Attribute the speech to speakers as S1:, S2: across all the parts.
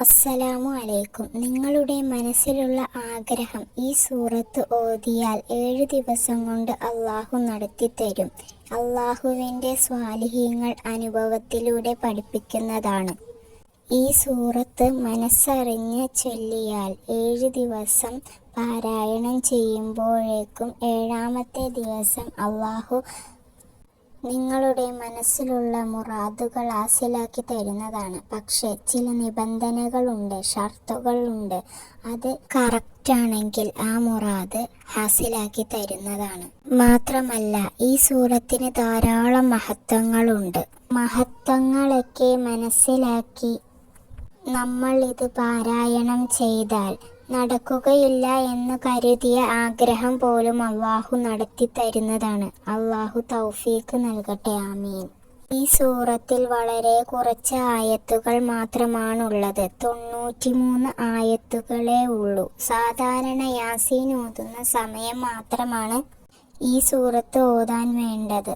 S1: അസ്സലാമു അലൈക്കും നിങ്ങളുടെ മനസ്സിലുള്ള ആഗ്രഹം ഈ സൂറത്ത് ഓതിയാൽ ഏഴ് ദിവസം കൊണ്ട് അള്ളാഹു നടത്തിത്തരും. അള്ളാഹുവിന്റെ സ്വാലിഹ്യങ്ങൾ അനുഭവത്തിലൂടെ പഠിപ്പിക്കുന്നതാണ്. ഈ സൂറത്ത് മനസ്സറിഞ്ഞ് ചൊല്ലിയാൽ ഏഴ് ദിവസം പാരായണം ചെയ്യുമ്പോഴേക്കും ഏഴാമത്തെ ദിവസം അള്ളാഹു നിങ്ങളുടെ മനസ്സിലുള്ള മുറാദുകൾ ഹാസിലാക്കി തരുന്നതാണ്. പക്ഷേ ചില നിബന്ധനകളുണ്ട് ഷർത്തുകളുണ്ട്. അത് കറക്റ്റാണെങ്കിൽ ആ മുറാദ് ഹാസിലാക്കി തരുന്നതാണ്. മാത്രമല്ല ഈ സൂറത്തിന് ധാരാളം മഹത്വങ്ങളുണ്ട്. മഹത്വങ്ങളൊക്കെ മനസ്സിലാക്കി നമ്മൾ ഇത് പാരായണം ചെയ്താൽ നടക്കുകയില്ല എന്ന് കരുതിയ ആഗ്രഹം പോലും അള്ളാഹു നടത്തി തരുന്നതാണ് അള്ളാഹു തൗഫീക്ക് നൽകട്ടെ ആമീൻ. ഈ സൂറത്തിൽ വളരെ കുറച്ച് ആയത്തുകൾ മാത്രമാണുള്ളത്. തൊണ്ണൂറ്റിമൂന്ന് ആയത്തുകളേ ഉള്ളൂ. സാധാരണ യാസീൻ ഓതുന്ന സമയം മാത്രമാണ് ഈ സൂറത്ത് ഓതാൻ വേണ്ടത്.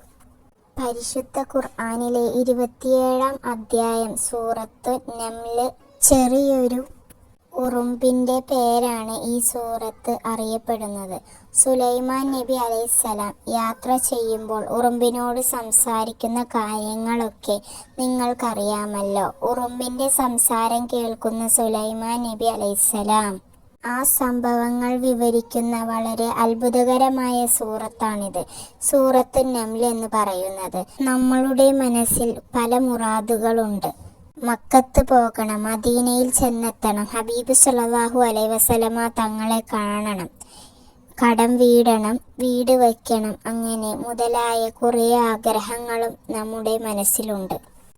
S1: പരിശുദ്ധ ഖുർആാനിലെ ഇരുപത്തിയേഴാം അധ്യായം സൂറത്ത് നംൽ ചെറിയൊരു ഉറുമ്പിന്റെ പേരാണ് ഈ സൂറത്ത് അറിയപ്പെടുന്നത്. സുലൈമാൻ നബി അലൈഹിസ്സലാം യാത്ര ചെയ്യുമ്പോൾ ഉറുമ്പിനോട് സംസാരിക്കുന്ന കാര്യങ്ങളൊക്കെ നിങ്ങൾക്കറിയാമല്ലോ. ഉറുമ്പിന്റെ സംസാരം കേൾക്കുന്ന സുലൈമാൻ നബി അലൈഹിസ്സലാം ആ സംഭവങ്ങൾ വിവരിക്കുന്ന വളരെ അത്ഭുതകരമായ സൂറത്താണിത്. സൂറത്ത് നംൽ എന്ന് പറയുന്നത്. നമ്മളുടെ മനസ്സിൽ പല മുറാദുകളുണ്ട്. മക്കത്ത് പോകണം മദീനയിൽ ചെന്നെത്തണം. ഹബീബ് സല്ലല്ലാഹു അലൈ വസലമ തങ്ങളെ കാണണം. കടം വീടണം വീട് വയ്ക്കണം. അങ്ങനെ മുതലായ കുറേ ആഗ്രഹങ്ങളും നമ്മുടെ മനസ്സിലുണ്ട്.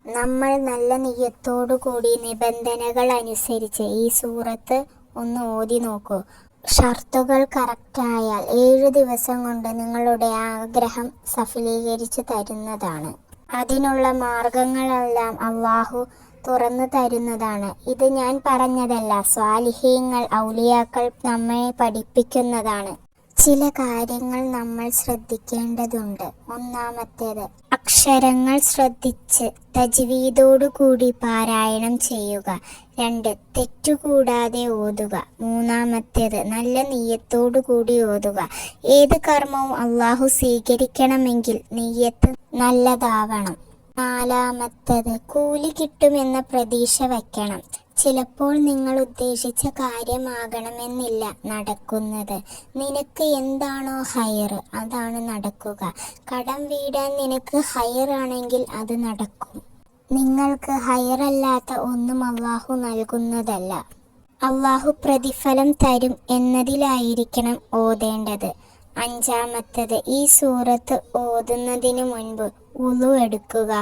S1: നമ്മൾ നല്ല നിയത്തോടു കൂടി നിബന്ധനകൾ അനുസരിച്ച് ഈ സൂറത്ത് ഒന്ന് ഓതി നോക്കൂ. ഷർത്തുകൾ കറക്റ്റായാൽ ഏഴ് ദിവസം കൊണ്ട് നിങ്ങളുടെ ആഗ്രഹം സഫലീകരിച്ചു തരുന്നതാണ്. അതിനുള്ള മാർഗങ്ങളെല്ലാം അള്ളാഹു തുറന്നു തരുന്നതാണ്. ഇത് ഞാൻ പറഞ്ഞതല്ല. സ്വാലിഹ്യങ്ങൾ ഔലിയാക്കൾ നമ്മെ പഠിപ്പിക്കുന്നതാണ്. ചില കാര്യങ്ങൾ നമ്മൾ ശ്രദ്ധിക്കേണ്ടതുണ്ട്. ഒന്നാമത്തേത് അക്ഷരങ്ങൾ ശ്രദ്ധിച്ച് തജ്വീദോടുകൂടി പാരായണം ചെയ്യുക. രണ്ട് തെറ്റുകൂടാതെ ഓതുക. മൂന്നാമത്തേത് നല്ല നീയത്തോടു കൂടി ഓതുക. ഏത് കർമ്മവും അള്ളാഹു സ്വീകരിക്കണമെങ്കിൽ നീയത്ത് നല്ലതാവണം. നാലാമത്തത് കൂലി കിട്ടുമെന്ന പ്രതീക്ഷ വയ്ക്കണം ചിലപ്പോൾ നിങ്ങൾ ഉദ്ദേശിച്ച കാര്യമാകണമെന്നില്ല നടക്കുന്നത്. നിനക്ക് എന്താണോ ഹയർ? അതാണ് നടക്കുക. കടം വീടാൻ നിനക്ക് ഹയർ ആണെങ്കിൽ അത് നടക്കും. നിങ്ങൾക്ക് ഹയറല്ലാത്ത ഒന്നും അള്ളാഹു നൽകുന്നതല്ല. അള്ളാഹു പ്രതിഫലം തരും എന്നതിലായിരിക്കണം ഓതേണ്ടത്. അഞ്ചാമത്തത് ഈ സൂറത്ത് ഓതുന്നതിന് മുൻപ് ഉളു എടുക്കുക.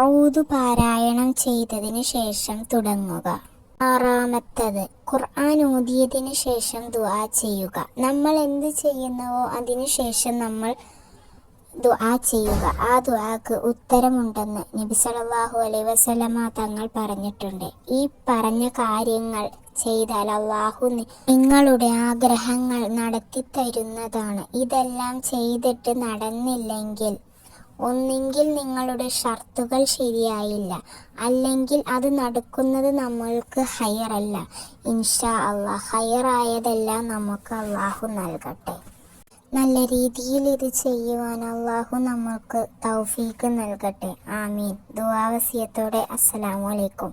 S1: ഔതു പാരായണം ചെയ്തതിന് ശേഷം തുടങ്ങുക. ആറാമത്തത് ഖുർആൻ ഓതിയതിന് ശേഷം ദുആ ചെയ്യുക. നമ്മൾ എന്ത് ചെയ്യുന്നുവോ അതിനു ശേഷം നമ്മൾ ദുആ ചെയ്യുക. ആ ദുആക്ക് ഉത്തരമുണ്ടെന്ന് നബി സല്ലല്ലാഹു അലൈഹി വസല്ലമ തങ്ങൾ പറഞ്ഞിട്ടുണ്ട്. ഈ പറഞ്ഞ കാര്യങ്ങൾ ചെയ്താൽ അള്ളാഹു നിങ്ങളുടെ ആഗ്രഹങ്ങൾ നടത്തി തരുന്നതാണ്. ഇതെല്ലാം ചെയ്തിട്ട് നടന്നില്ലെങ്കിൽ ഒന്നെങ്കിൽ നിങ്ങളുടെ ഷർത്തുകൾ ശരിയായില്ല. അല്ലെങ്കിൽ അത് നടക്കുന്നത് നമ്മൾക്ക് ഹയറല്ല. ഇൻഷാ അള്ളാഹ് ഹയറായതെല്ലാം നമുക്ക് അള്ളാഹു നൽകട്ടെ. നല്ല രീതിയിൽ ഇത് ചെയ്യുവാൻ അള്ളാഹു നമുക്ക് തൗഫീക്ക് നൽകട്ടെ. ആമീൻ. ദുവാവസ്യത്തോടെ അസ്സലാമു അലൈക്കും.